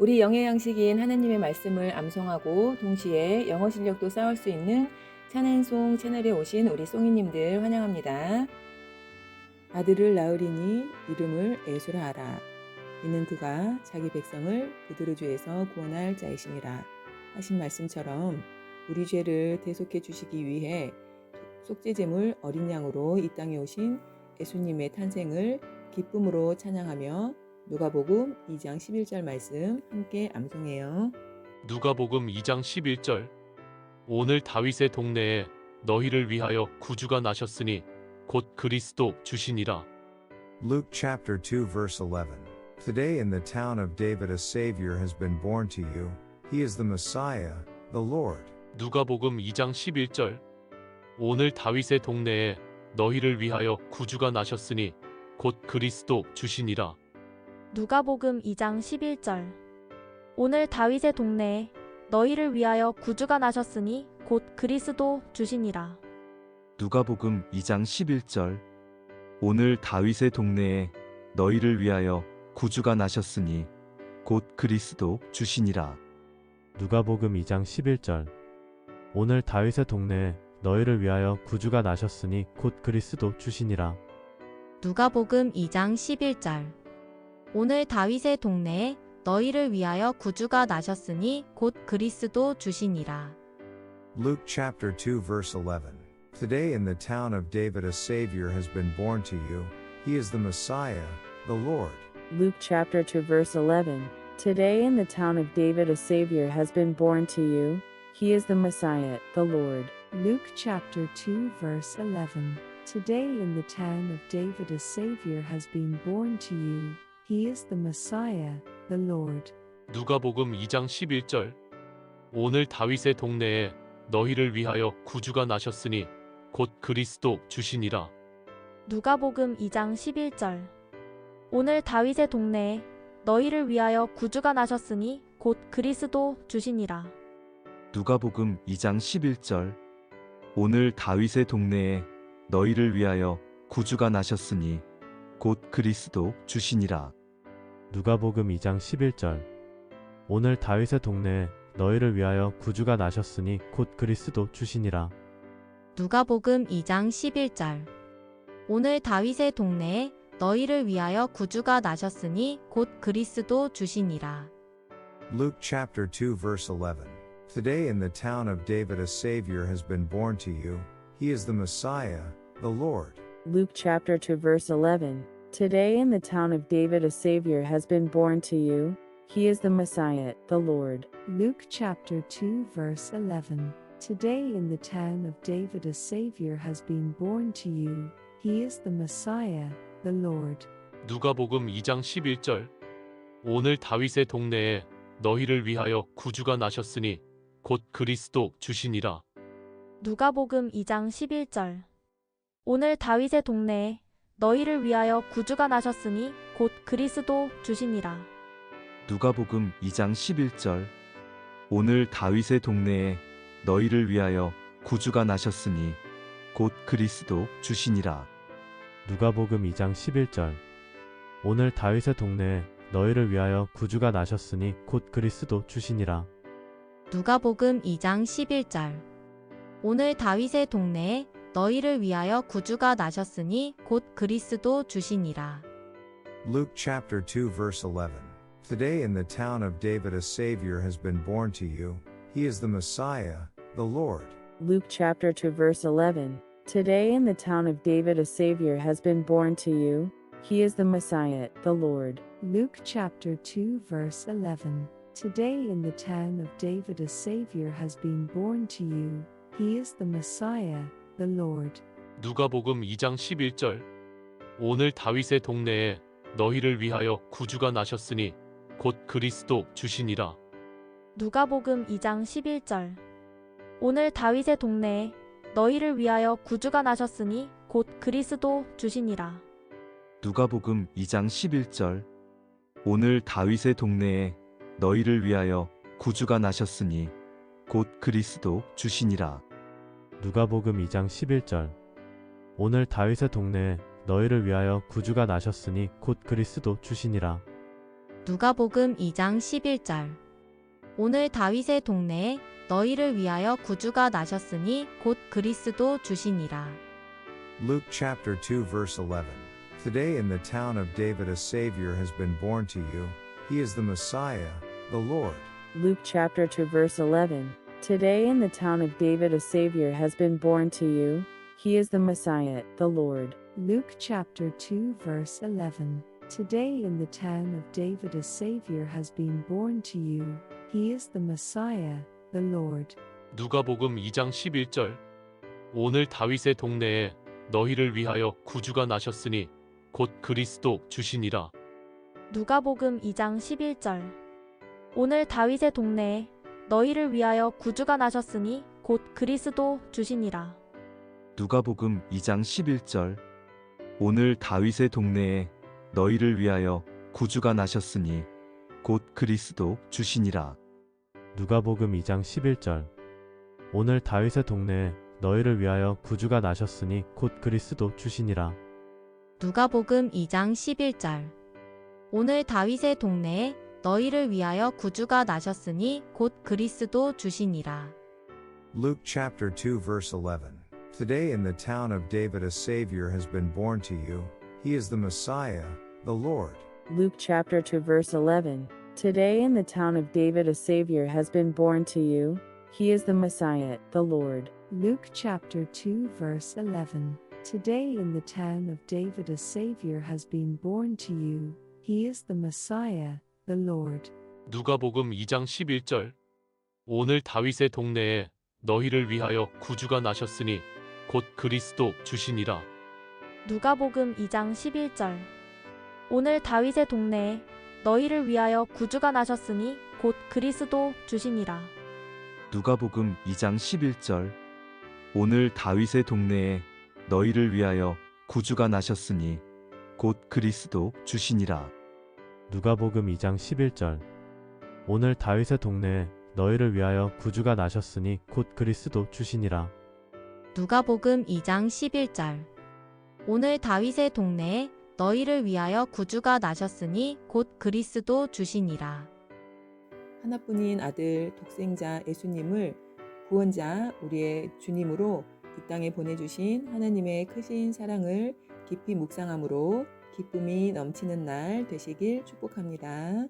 우리 영의 양식인 하나님의 말씀을 암송하고 동시에 영어 실력도 쌓을 수 있는 찬앤송 채널에 오신 우리 송이님들 환영합니다. 아들을 낳으리니 이름을 예수라 하라. 이는 그가 자기 백성을 그들의 죄에서 구원할 자이심이라 하신 말씀처럼 우리 죄를 대속해 주시기 위해 속죄제물 어린 양으로 이 땅에 오신 예수님의 탄생을 기쁨으로 찬양하며 누가복음 2장 11절 말씀 함께 암송해요. 누가복음 2장 11절 오늘 다윗의 동네에 너희를 위하여 구주가 나셨으니 곧 그리스도 주시니라 Luke chapter 2 verse 11. Today in the town of David a Savior has been born to you. He is the Messiah, the Lord. 누가복음 2장 11절 오늘 다윗의 동네에 너희를 위하여 구주가 나셨으니 곧 그리스도 주시니라 누가복음 2장 11절. 오늘 다윗의 동네에 너희를 위하여 구주가 나셨으니 곧 그리스도 주시니라. 누가복음 2장 11절. 오늘 다윗의 동네에 너희를 위하여 구주가 나셨으니 곧 그리스도 주시니라. 누가복음 2장 11절. 오늘 다윗의 동네에 너희를 위하여 구주가 나셨으니 곧 그리스도 주시니라. 누가복음 2장 11절 오늘 다윗의 동네에 너희를 위하여 구주가 나셨으니 곧 그리스도 주시니라. Luke chapter 2 verse 11. Today in the town of David a Savior has been born to you. He is the Messiah, the Lord. Luke chapter 2 verse 11. Today in the town of David a Savior has been born to you. He is the Messiah, the Lord. Luke chapter 2 verse 11. Today in the town of David a Savior has been born to you. He is the Messiah, the Lord. 누가복음 2장 11절. 오늘 다윗의 동네에 너희를 위하여 구주가 나셨으니 곧 그리스도 주시니라. 누가복음 2장 11절. 오늘 다윗의 동네에 너희를 위하여 구주가 나셨으니 곧 그리스도 주시니라. 누가복음 2장 11절. 오늘 다윗의 동네에 너희를 위하여 구주가 나셨으니 곧 그리스도 주시니라 누가복음 2장 11절 오늘 다윗의 동네에 너희를 위하여 구주가 나셨으니 곧 그리스도 주시니라 누가복음 2장 11절 오늘 다윗의 동네에 너희를 위하여 구주가 나셨으니 곧 그리스도 주시니라. Luke chapter 2 verse 11. Today in the town of David a Savior has been born to you. He is the Messiah, the Lord. Luke chapter 2 verse 11. Today in the town of David a Savior has been born to you. He is the Messiah, the Lord. Luke chapter 2 verse 11. Today in the town of David a Savior has been born to you. He is the Messiah, the Lord. 누가복음 2장 11절 오늘 다윗의 동네에 너희를 위하여 구주가 나셨으니 곧 그리스도 주시니라 누가복음 2장 11절 오늘 다윗의 동네에 너희를 위하여 구주가 나셨으니 곧 그리스도 주시니라. 누가복음 2장 11절. 오늘 다윗의 동네에 너희를 위하여 구주가 나셨으니 곧 그리스도 주시니라. 누가복음 2장 11절. 오늘 다윗의 동네에 너희를 위하여 구주가 나셨으니 곧 그리스도 주시니라. 누가복음 2장 11절. 오늘 다윗의 동네에 너희를 위하여 구주가 나셨으니 곧 그리스도 주시니라. Luke chapter 2 verse 11. Today in the town of David a Savior has been born to you. He is the Messiah, the Lord. Luke chapter 2 verse 11. Today in the town of David a Savior has been born to you. He is the Messiah, the Lord. Luke chapter 2 verse 11. Today in the town of David a Savior has been born to you. He is the Messiah, the Lord. 누가복음 2장 11절. 오늘 다윗의 동네에 너희를 위하여 구주가 나셨으니 곧 그리스도 주시니라. 누가복음 2장 11절. 오늘 다윗의 동네에 너희를 위하여 구주가 나셨으니 곧 그리스도 주시니라. 누가복음 2장 11절. 오늘 다윗의 동네에 너희를 위하여 구주가 나셨으니 곧 그리스도 주시니라 누가복음 2장 11절 오늘 다윗의 동네에 너희를 위하여 구주가 나셨으니 곧 그리스도 주시니라 누가복음 2장 11절 오늘 다윗의 동네에 너희를 위하여 구주가 나셨으니 곧 그리스도 주시니라. Luke chapter 2 verse 11. Today in the town of David a Savior has been born to you. He is the Messiah, the Lord. Luke chapter 2 verse 11. Today in the town of David a Savior has been born to you. He is the Messiah, the Lord. Luke chapter 2 verse 11. Today in the town of David a Savior has been born to you. He is the Messiah, the Lord. 누가복음 2장 11절 오늘 다윗의 동네에 너희를 위하여 구주가 나셨으니 곧 그리스도 주시니라. 누가복음 2장 11절 오늘 다윗의 동네에 너희를 위하여 구주가 나셨으니 곧 그리스도 주시니라. 누가복음 2장 11절 오늘 다윗의 동네에 너희를 위하여 구주가 나셨으니 곧 그리스도 주시니라. 누가복음 2장 11절 오늘 다윗의 동네에 너희를 위하여 구주가 나셨으니 곧 그리스도 주시니라. 누가복음 2장 11절 오늘 다윗의 동네에 너희를 위하여 구주가 나셨으니 곧 그리스도 주시니라. Luke chapter 2 verse 11. Today in the town of David a Savior has been born to you. He is the Messiah, the Lord. Luke chapter 2 verse 11. Today in the town of David a Savior has been born to you. He is the Messiah, the Lord. Luke chapter 2 verse 11. Today in the town of David a Savior has been born to you. He is the Messiah, the Lord. 누가복음 2장 11절 오늘 다윗의 동네에 너희를 위하여 구주가 나셨으니 곧 그리스도 주시니라. 누가복음 2장 11절 오늘 다윗의 동네에 너희를 위하여 구주가 나셨으니 곧 그리스도 주시니라. 누가복음 2장 11절 오늘 다윗의 동네에 너희를 위하여 구주가 나셨으니 곧 그리스도 주시니라. 누가복음 2장 11절 오늘 다윗의 동네에 너희를 위하여 구주가 나셨으니 곧 그리스도 주시니라. 누가복음 2장 11절 오늘 다윗의 동네에 너희를 위하여 구주가 나셨으니 곧 그리스도 주시니라. 하나뿐인 아들 독생자 예수님을 구원자 우리의 주님으로 이 땅에 보내주신 하나님의 크신 사랑을 깊이 묵상함으로 기쁨이 넘치는 날 되시길 축복합니다.